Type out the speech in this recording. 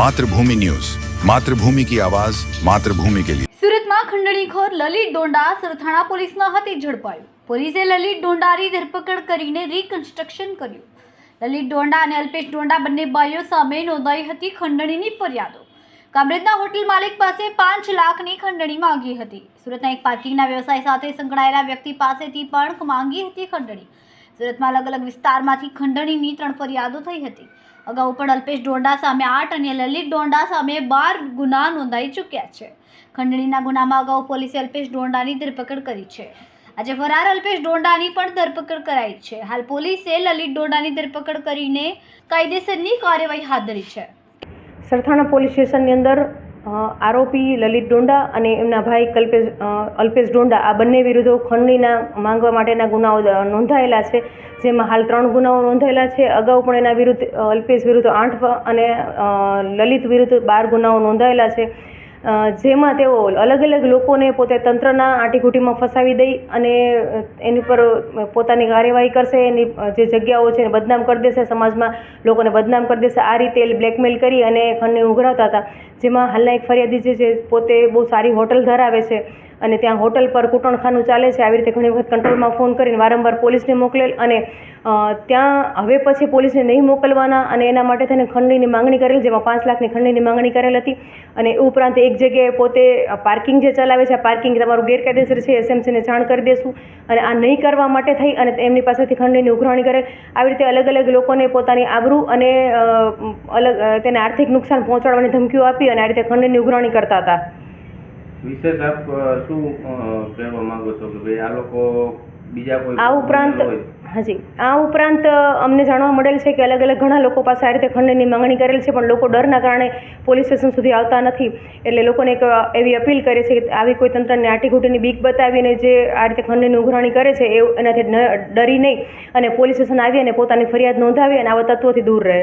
Mathrubhumi news. Mathrubhumi કી આવાજ, માતૃભૂમિ કે લિયે સુરતમાં ખંડણીખોર લલિત ડોંડા સરથાણા પોલીસના હાથે ઝડપાયો પોલીસે લલિત ડોંડાની ધરપકડ કરીને રીકન્સ્ટ્રક્શન કર્યું. લલિત ડોંડા અને અલ્પેશ ડોંડા બંને ભાઈઓ સામે નોંધાઈ હતી ખંડણીની ફરિયાદો. કામરેજના હોટલ માલિક પાસે પાંચ લાખની ખંડણી માંગી હતી. સુરતના એક પાર્કિંગના વ્યવસાય સાથે સંકળાયેલા વ્યક્તિ પાસેથી પણ માંગી હતી ખંડણી. સુરતમાં અલગ અલગ વિસ્તારમાંથી ખંડણીની ત્રણ ફરિયાદો થઈ હતી. અગાઉ પણ અલ્પેશ ડોંડા સામે આઠ અને લલિત ડોંડા સામે બાર ગુના નોંધાઈ ચૂક્યા છે. ખંડણીના ગુનામાં અગાઉ પોલીસે અલ્પેશ ડોંડાની ધરપકડ કરી છે. આજે ફરાર અલ્પેશ ડોંડાની પણ ધરપકડ કરાઈ છે. હાલ પોલીસે લલિત ડોંડાની ધરપકડ કરીને કાયદેસરની કાર્યવાહી હાથ ધરી છે. સરથાણા પોલીસ સ્ટેશનની અંદર આરોપી લલિત ડોંડા અને એમના ભાઈ કલ્પેશ અલ્પેશ ડોંડા આ બંને વિરુદ્ધ ખંડણીના માંગવા માટેના ગુનાઓ નોંધાયેલા છે. જેમાં હાલ ત્રણ ગુનાઓ નોંધાયેલા છે. અગાઉ પણ એના વિરુદ્ધ અલ્પેશ વિરુદ્ધ આઠ અને લલિત વિરુદ્ધ બાર ગુનાઓ નોંધાયેલા છે. જેમાં તેઓ અલગ અલગ લોકોને પોતે તંત્રના આંટીઘૂંટીમાં ફસાવી દઈ અને એની પર પોતાની કાર્યવાહી કરશે. એની જે જગ્યાઓ છે એને બદનામ કરી દેશે. સમાજમાં લોકોને બદનામ કરી દેશે. આ રીતે બ્લેકમેલ કરી અને ખંડણી ઉઘરાવતા હતા. જેમાં હાલના એક ફરિયાદી જે છે પોતે બહુ સારી હોટલ ધરાવે છે. અને ત્યાં હોટલ પર કૂટણખાનું ચાલે છે. આવી રીતે ઘણી વખત કંટ્રોલમાં ફોન કરીને વારંવાર પોલીસને મોકલેલ અને ત્યાં હવે પછી પોલીસને નહીં મોકલવાના અને એના માટે થઈને ખંડણીની માંગણી કરેલ, જેમાં પાંચ લાખની ખંડણીની માંગણી કરેલ હતી. અને એ ઉપરાંત એક જગ્યાએ પોતે પાર્કિંગ જે ચલાવે છે પાર્કિંગ તમારું ગેરકાયદેસર છે, એસએમસીને જાણ કરી દેશું અને આ નહીં કરવા માટે થઈ અને એમની પાસેથી ખંડણીની ઉઘરાણી કરેલ. આવી રીતે અલગ અલગ લોકોને પોતાની આબરૂ અને અલગ તેને આર્થિક નુકસાન પહોંચાડવાની ધમકીઓ આપી અને આ રીતે ખંડણીની ઉઘરાણી કરતા હતા. વિશેષ આપ શું કહેવા માંગો છો કે ભાઈ આ લોકો બીજા કોઈ આ ઉપરાંત હાજી આ ઉપરાંત અમને જાણવા મળેલ છે કે અલગ અલગ ઘણા લોકો પાસે આ રીતે ખંડણીની માંગણી કરેલ છે પણ લોકો ડરના કારણે પોલીસ સ્ટેશન સુધી આવતા નથી. એટલે લોકોને એક એવી અપીલ કરે છે કે આવી કોઈ તંત્રને આટીઘૂટીની બીક બતાવીને જે આ રીતે ખંડણીની ઉઘરાણી કરે છે એ એનાથી ડરી નહીં અને પોલીસ સ્ટેશન આવી અને પોતાની ફરિયાદ નોંધાવી અને આવા તત્વોથી દૂર રહે.